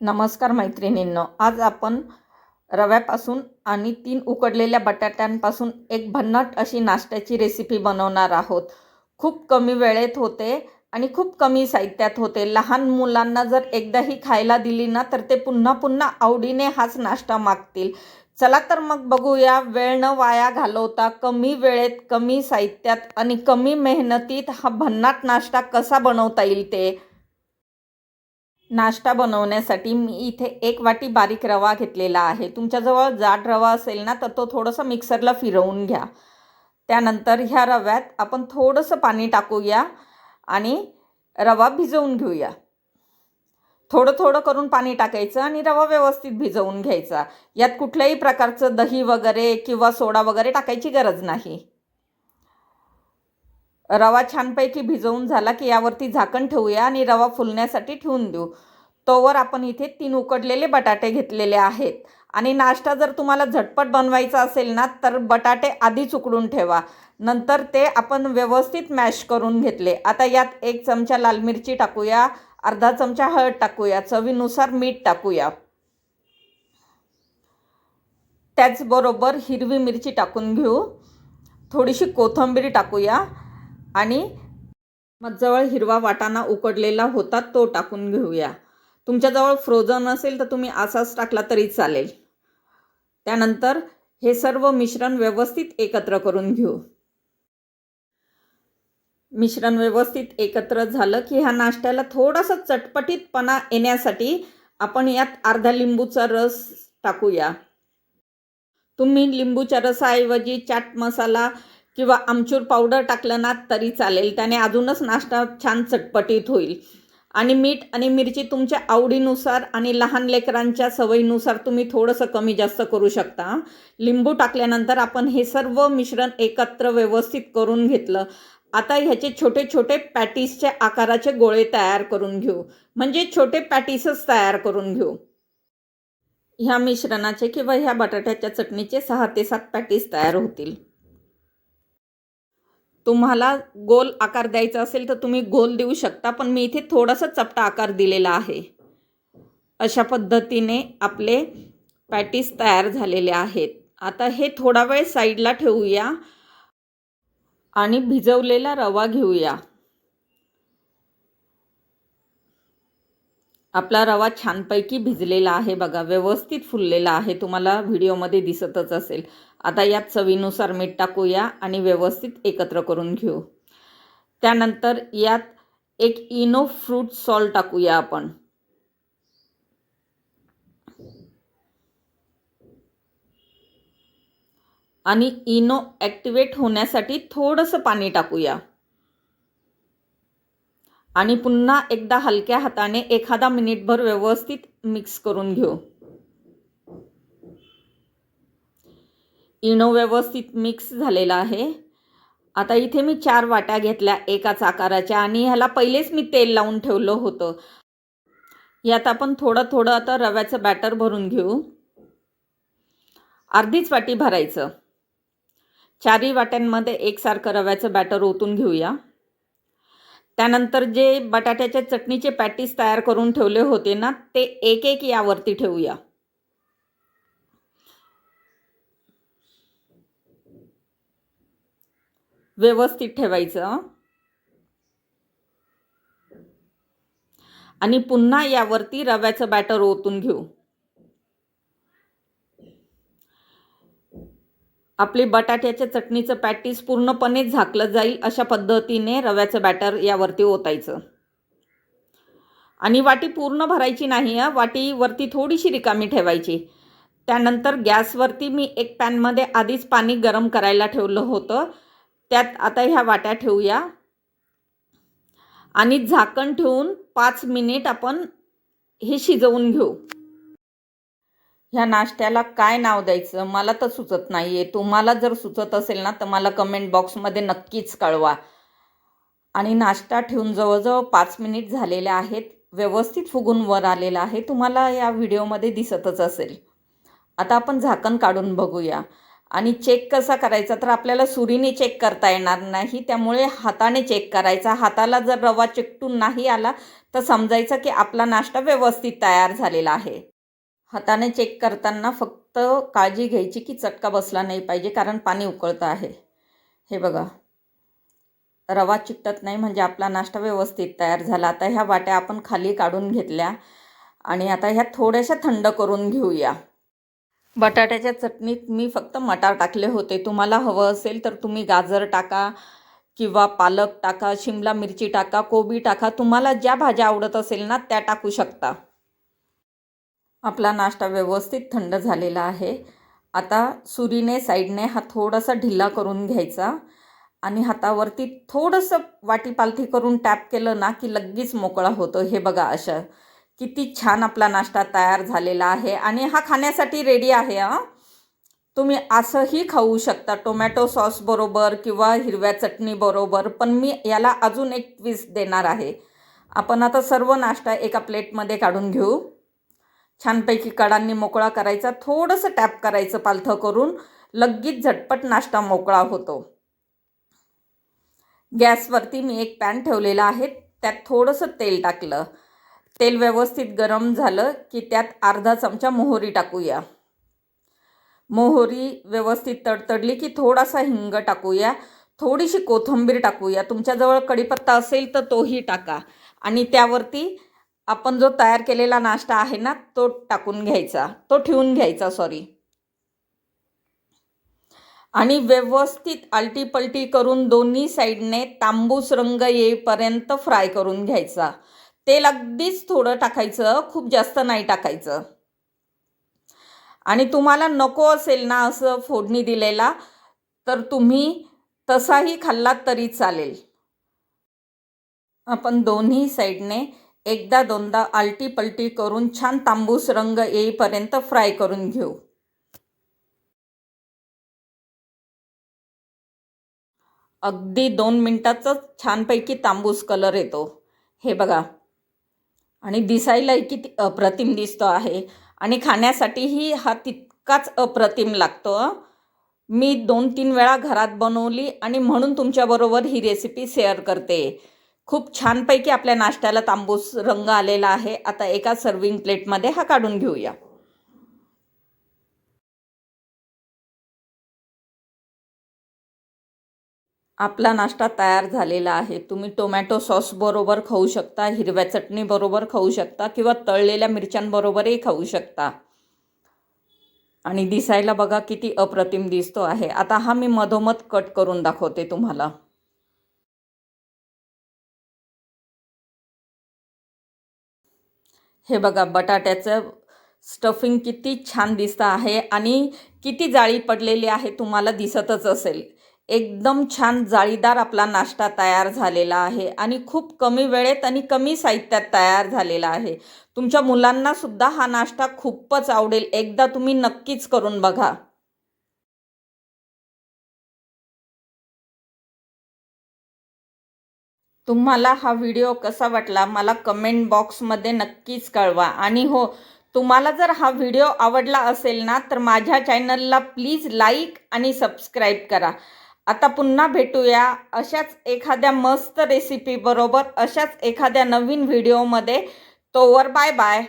नमस्कार मैत्रिणींनो आज आपण रव्यापासून आणि तीन उकडलेल्या बटाट्यांपासून एक भन्नाट अशी नाश्त्याची रेसिपी बनवणार आहोत. खूप कमी वेळेत होते आणि खूप कमी साहित्यात होते. लहान मुलांना जर एकदाही खायला दिली ना तर ते पुन्हा पुन्हा आवडीने हाच नाश्ता मागतील. चला तर मग बघूया वेळ न वाया घालवता कमी वेळेत कमी साहित्यात आणि कमी मेहनतीत हा भन्नाट नाश्ता कसा बनवता येईल ते. नाश्ता बनवण्यासाठी मी इथे एक वाटी बारीक रवा घेतलेला आहे. तुमच्याजवळ जाड रवा असेल ना तर तो थोडंसं मिक्सरला फिरवून घ्या. त्यानंतर ह्या रव्यात आपण थोडंसं पाणी टाकूया आणि रवा भिजवून घेऊया. थोडं थोडं करून पाणी टाकायचं आणि रवा व्यवस्थित भिजवून घ्यायचा. यात कुठल्याही प्रकारचं दही वगैरे किंवा सोडा वगैरे टाकायची गरज नाही. रवा छानपैकी भिजवून झाला की यावरती झाकण ठेवूया आणि रवा फुलण्यासाठी ठेवून देऊ. तोवर आपण इथे तीन उकडलेले बटाटे घेतलेले आहेत. आणि नाश्ता जर तुम्हाला झटपट बनवायचा असेल ना तर बटाटे आधीच उकडून ठेवा. नंतर ते आपण व्यवस्थित मॅश करून घेतले. आता यात एक चमचा लाल मिरची टाकूया अर्धा चमचा हळद टाकूया चवीनुसार मीठ टाकूया. त्याचबरोबर हिरवी मिरची टाकून घेऊ. थोडीशी कोथंबीर टाकूया. आणि मग हिरवा वाटाणा उकडलेला होता तो टाकून घेऊया. तुमच्याजवळ फ्रोझन असेल तर तुम्ही असाच टाकला तरी चालेल. त्यानंतर हे सर्व मिश्रण व्यवस्थित एकत्र करून घेऊ. मिश्रण व्यवस्थित एकत्र झालं की ह्या नाश्त्याला थोडासा चटपटीतपणा येण्यासाठी आपण यात अर्धा लिंबूचा रस टाकूया. तुम्ही लिंबूच्या रसाऐवजी चाट मसाला किंवा आमचूर पावडर टाकलं ना तरी चालेल. त्याने अजूनच नाश्ता छान चटपटीत होईल. आणि मीठ आणि मिरची तुमच्या आवडीनुसार आणि लहान लेकरांच्या सवयीनुसार तुम्ही थोडंसं कमी जास्त करू शकता. लिंबू टाकल्यानंतर आपण हे सर्व मिश्रण एकत्र व्यवस्थित करून घेतलं. आता ह्याचे छोटे छोटे पॅटीसच्या आकाराचे गोळे तयार करून घेऊ. म्हणजे छोटे पॅटीसच तयार करून घेऊ. ह्या मिश्रणाचे किंवा ह्या बटाट्याच्या चटणीचे सहा ते सात पॅटीस तयार होतील. तुम्हाला गोल आकार द्यायचा असेल तर तुम्ही गोल देऊ शकता पण मी इथे थोडासा चपटा आकार दिलेला आहे. अशा पद्धतीने आपले पॅटीस तयार झालेले आहेत. आता हे थोडा वेळ साईडला ठेवूया आणि भिजवलेला रवा घेऊया. आपला रवा छानपैकी भिजलेला आहे बघा व्यवस्थित फुललेला आहे. तुम्हाला व्हिडिओमध्ये दिसतच असेल. आता यात चवीनुसार मीठ टाकूया आणि व्यवस्थित एकत्र करून घेऊ. त्यानंतर यात एक इनो फ्रूट सॉल्ट टाकूया आपण. आणि इनो ॲक्टिवेट होण्यासाठी थोडंसं पाणी टाकूया. आणि पुन्हा एकदा हलक्या हाताने एखादा मिनिटभर व्यवस्थित मिक्स करून घेऊ. इनो व्यवस्थित मिक्स झालेला आहे. आता इथे मी चार वाट्या घेतल्या एकाच आकाराच्या आणि ह्याला पहिलेच मी तेल लावून ठेवलं होतं. यात आपण थोडं थोडं आता रव्याचं बॅटर भरून घेऊ. अर्धीच वाटी भरायचं. चारही वाट्यांमध्ये एकसारखं रव्याचं बॅटर ओतून घेऊया. त्यानंतर जे बटाट्याच्या चटणीचे पॅटीस तयार करून ठेवले होते ना ते एक एक यावरती ठेवूया. व्यवस्थित ठेवायचं आणि पुन्हा यावरती रव्याचं बॅटर ओतून घेऊ. आपली बटाट्याच्या चटणीचं पॅटीस पूर्णपणे झाकलं जाईल अशा पद्धतीने रव्याचं बॅटर यावरती ओतायचं. आणि वाटी पूर्ण भरायची नाही आहे वाटीवरती थोडीशी रिकामी ठेवायची. त्यानंतर गॅसवरती मी एक पॅनमध्ये आधीच पाणी गरम करायला ठेवलं होतं. त्यात आता ह्या वाट्या ठेवूया. आणि झाकण ठेवून पाच मिनिट आपण हे शिजवून घेऊ. ह्या नाश्त्याला काय नाव द्यायचं? मला तर सुचत नाही आहे तुम्हाला जर सुचत असेल ना तर मला कमेंट बॉक्समध्ये नक्कीच कळवा. आणि नाश्ता ठेवून जवळजवळ पाच मिनिट झालेले आहेत. व्यवस्थित फुगून वर आलेला आहे. तुम्हाला या व्हिडिओमध्ये दिसतच असेल. आता आपण झाकण काढून बघूया. आणि चेक कसा करायचा? तर आपल्याला सुरीने चेक करता येणार नाही त्यामुळे हाताने चेक करायचा. हाताला जर रवा चिकटून नाही आला तर समजायचं की आपला नाश्ता व्यवस्थित तयार झालेला आहे. हाताने चेक करताना फक्त काळजी घ्यायची की चटका बसला नाही पाहिजे कारण पाणी उकळतं आहे. हे बघा. रवा चिकटत नाही म्हणजे आपला नाश्ता व्यवस्थित तयार झाला. आता ह्या वाट्या आपण खाली काढून घेतल्या आणि आता ह्या थोड्याशा थंड करून घेऊया. बटाट्याच्या चटणीत मी फक्त मटार टाकले होते. तुम्हाला हवं असेल तर तुम्ही गाजर टाका किंवा पालक टाका शिमला मिरची टाका कोबी टाका. तुम्हाला ज्या भाज्या आवडत असेल ना त्या टाकू शकता. आपला नाश्ता व्यवस्थित थंड झालेला आहे. आता सुरीने साईडने हा थोडासा ढिल्ला करून घ्यायचा आणि हातावरती थोडंसं वाटीपालथी करून टॅप केलं ना की लगेच मोकळा होतो. हे बघा अशा किती छान आपला नाश्ता तयार झालेला आहे आणि हा खाण्यासाठी रेडी आहे हां. तुम्ही असंही खाऊ शकता टोमॅटो सॉस बरोबर किंवा हिरव्या चटणी बरोबर पण मी याला अजून एक ट्विस्ट देणार आहे. आपण आता सर्व नाश्ता एका प्लेटमध्ये काढून घेऊ. छानपैकी कडांनी मोकळा करायचा थोडंसं टॅप करायचं पालथं करून लगेच झटपट नाश्ता मोकळा होतो. गॅसवरती मी एक पॅन ठेवलेला आहे त्यात थोडंसं तेल टाकलं. तेल व्यवस्थित गरम झालं की त्यात अर्धा चमचा मोहरी टाकूया. मोहरी व्यवस्थित तडतडली की थोडासा हिंग टाकूया. थोडीशी कोथिंबीर टाकूया. तुमच्याजवळ कढीपत्ता असेल तर तोही टाका. आणि त्यावरती आपण जो तयार केलेला नाश्ता आहे ना तो टाकून घ्यायचा. तो ठेवून घ्यायचा सॉरी आणि व्यवस्थित आलटी पलटी करून दोन्ही साईडने तांबूस रंग येईपर्यंत फ्राय करून घ्यायचा. तेल अगदीच थोडं टाकायचं खूप जास्त नाही टाकायचं. आणि तुम्हाला नको असेल ना असं फोडणी दिलेला तर तुम्ही तसाही खाल्लात तरी चालेल. आपण दोन्ही साईडने एकदा दोनदा आलटी पलटी करून छान तांबूस रंग येईपर्यंत फ्राय करून घेऊ. अगदी दोन मिनटाचंच छानपैकी तांबूस कलर येतो. हे बघा. आणि दिसायलाही किती अप्रतिम दिसतो आहे. आणि खाण्यासाठीही हा तितकाच अप्रतिम लागतो. मी दोन तीन वेळा घरात बनवली आणि म्हणून तुमच्याबरोबर ही रेसिपी शेअर करते. खूप छानपैकी आपल्या नाश्त्याला तांबूस रंग आलेला आहे. आता एका सर्विंग प्लेटमध्ये हा काढून घेऊया. आपला नाश्ता तयार झालेला आहे. तुम्ही टोमॅटो सॉस बरोबर खाऊ शकता हिरव्या चटणीबरोबर खाऊ शकता किंवा तळलेल्या मिरच्यांबरोबरही खाऊ शकता. आणि दिसायला बघा किती अप्रतिम दिसतो आहे. आता हा मी मधोमध कट करून दाखवते तुम्हाला. हे बघा बटाट्याचं स्टफिंग किती छान दिसतं आहे आणि किती जाळी पडलेली आहे तुम्हाला दिसतच असेल. एकदम छान जाळीदार आपला नाश्ता तयार झालेला आहे आणि खूप कमी वेळेत आणि कमी साहित्यात तयार झालेला आहे. तुमच्या मुलांना सुद्धा हा नाश्ता खूपच आवडेल. एकदा तुम्ही नक्कीच करून बघा. तुम्हाला हा व्हिडिओ कसा वाटला मला कमेंट बॉक्समध्ये नक्कीच कळवा. आणि हो तुम्हाला जर हा व्हिडिओ आवडला असेल ना तर माझ्या चॅनलला प्लीज लाईक आणि सबस्क्राईब करा. आता पुन्हा भेटूया अशाच एखाद्या मस्त रेसिपीबरोबर अशाच एखाद्या नवीन व्हिडिओमध्ये तोवर बाय बाय